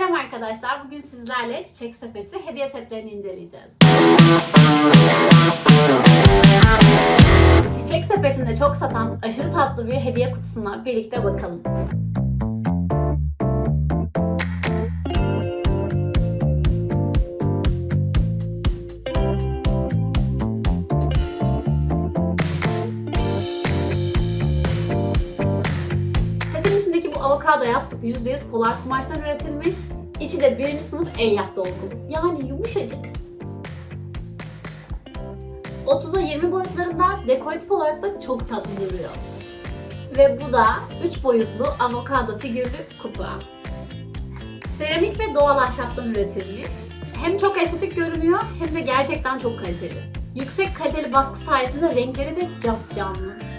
Selam arkadaşlar. Bugün sizlerle Çiçek Sepeti hediye setlerini inceleyeceğiz. Çiçek Sepeti'nde çok satan aşırı tatlı bir hediye kutusuna birlikte bakalım. Avokado yastık %100 polar kumaştan üretilmiş. İçi de birinci sınıf elyaf dolgu. Yani yumuşacık. 30'a 20 boyutlarında dekoratif olarak da çok tatlı duruyor. Ve bu da 3 boyutlu avokado figürlü kupa. Seramik ve doğal ahşaptan üretilmiş. Hem çok estetik görünüyor hem de gerçekten çok kaliteli. Yüksek kaliteli baskı sayesinde renkleri de cap canlı.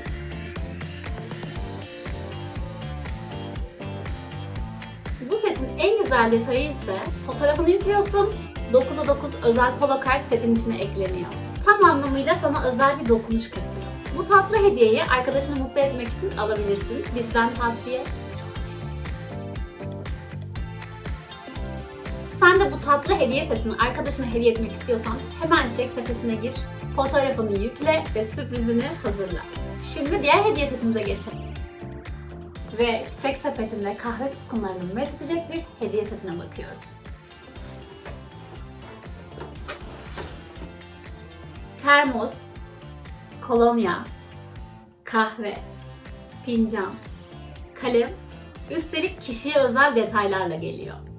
Bu setin en güzel detayı ise fotoğrafını yüklüyorsun, 9'a 9 özel polo kart setin içine ekleniyor. Tam anlamıyla sana özel bir dokunuş katıyor. Bu tatlı hediyeyi arkadaşını mutlu etmek için alabilirsin. Bizden tavsiye. Sen de bu tatlı hediye setini arkadaşına hediye etmek istiyorsan hemen çiçek sepetine gir, fotoğrafını yükle ve sürprizini hazırla. Şimdi diğer hediye setimize geçelim ve çiçek sepetinde kahve tutkunlarını mesledecek bir hediye setine bakıyoruz. Termos, kolonya, kahve, fincan, kalem, üstelik kişiye özel detaylarla geliyor.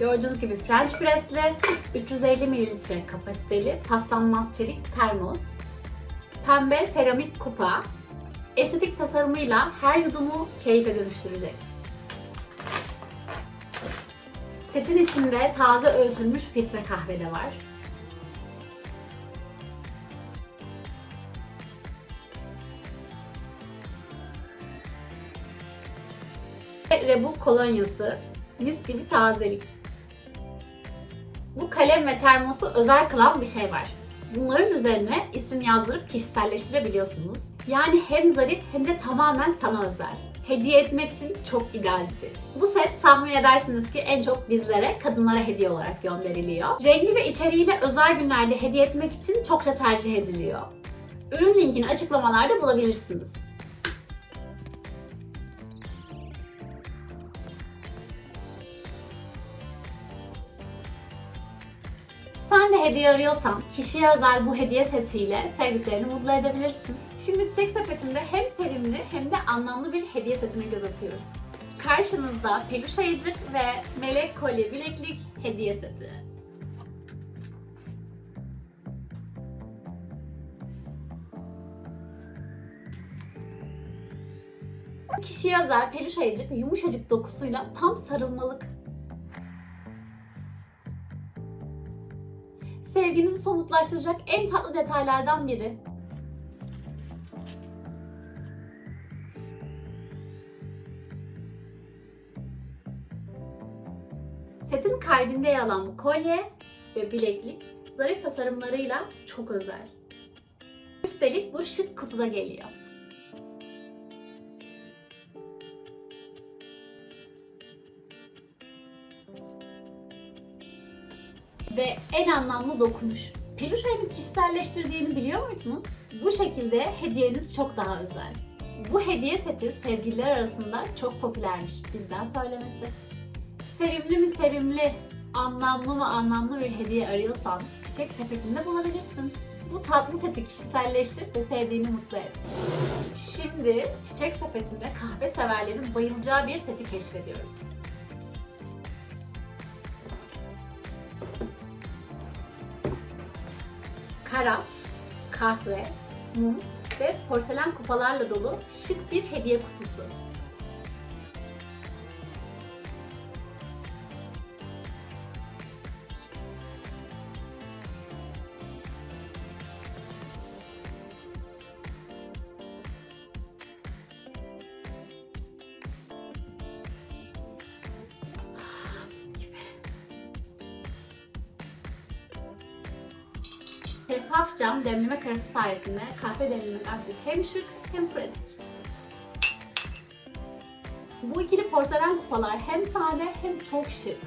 Gördüğünüz gibi French press'li 350 ml kapasiteli paslanmaz çelik termos, pembe seramik kupa, estetik tasarımıyla her yudumu keyfe dönüştürecek. Setin içinde taze öğütülmüş filtre kahve de var. Rebu kolonyası mis gibi tazelik. Bu kalem ve termosu özel kılan bir şey var. Bunların üzerine isim yazdırıp kişiselleştirebiliyorsunuz. Yani hem zarif hem de tamamen sana özel. Hediye etmek için çok ideal bir seçim. Bu set tahmin edersiniz ki en çok bizlere, kadınlara hediye olarak gönderiliyor. Rengi ve içeriğiyle özel günlerde hediye etmek için çokça tercih ediliyor. Ürün linkini açıklamalarda bulabilirsiniz. Hediye arıyorsan kişiye özel bu hediye setiyle sevdiklerini mutlu edebilirsin. Şimdi Çiçek Sepeti'nde hem sevimli hem de anlamlı bir hediye setine göz atıyoruz. Karşınızda peluş ayıcık ve melek kolye bileklik hediye seti. Kişiye özel peluş ayıcık yumuşacık dokusuyla tam sarılmalık sevginizi somutlaştıracak en tatlı detaylardan biri. Setin kalbinde yer alan bu kolye ve bileklik zarif tasarımlarıyla çok özel. Üstelik bu şık kutuda geliyor. En anlamlı dokunuş. Peluş ayının kişiselleştirdiğini biliyor muydunuz? Bu şekilde hediyeniz çok daha özel. Bu hediye seti sevgililer arasında çok popülermiş bizden söylemesi. Sevimli mi sevimli, anlamlı mı anlamlı bir hediye arıyorsan çiçek sepetinde bulabilirsin. Bu tatlı seti kişiselleştir ve sevdiğini mutlu et. Şimdi çiçek sepetinde kahve severlerin bayılacağı bir seti keşfediyoruz. Karaf, kahve, mum ve porselen kupalarla dolu şık bir hediye kutusu. Şeffaf cam demleme karası sayesinde kahve demlemek artık hem şık hem pratik. Bu ikili porselen kupalar hem sade hem çok şık.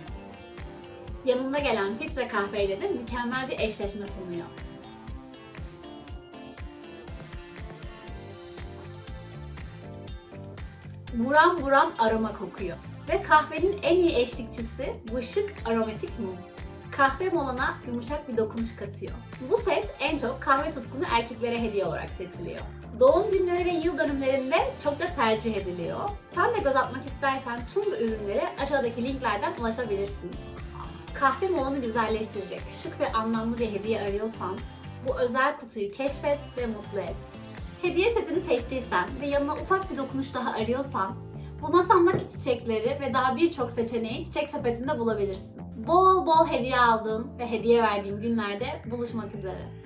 Yanında gelen filtre kahveyle de mükemmel bir eşleşme sunuyor. Buram buram aroma kokuyor. Ve kahvenin en iyi eşlikçisi bu şık aromatik mum. Kahve molana yumuşak bir dokunuş katıyor. Bu set en çok kahve tutkunu erkeklere hediye olarak seçiliyor. Doğum günleri ve yıl dönümlerinde çokça tercih ediliyor. Sen de göz atmak istersen tüm bu ürünlere aşağıdaki linklerden ulaşabilirsin. Kahve molanı güzelleştirecek, şık ve anlamlı bir hediye arıyorsan bu özel kutuyu keşfet ve mutlu et. Hediye setini seçtiysen ve yanına ufak bir dokunuş daha arıyorsan bu masamdaki çiçekleri ve daha birçok seçeneği çiçek sepetinde bulabilirsin. Bol bol hediye aldığın ve hediye verdiğin günlerde buluşmak üzere.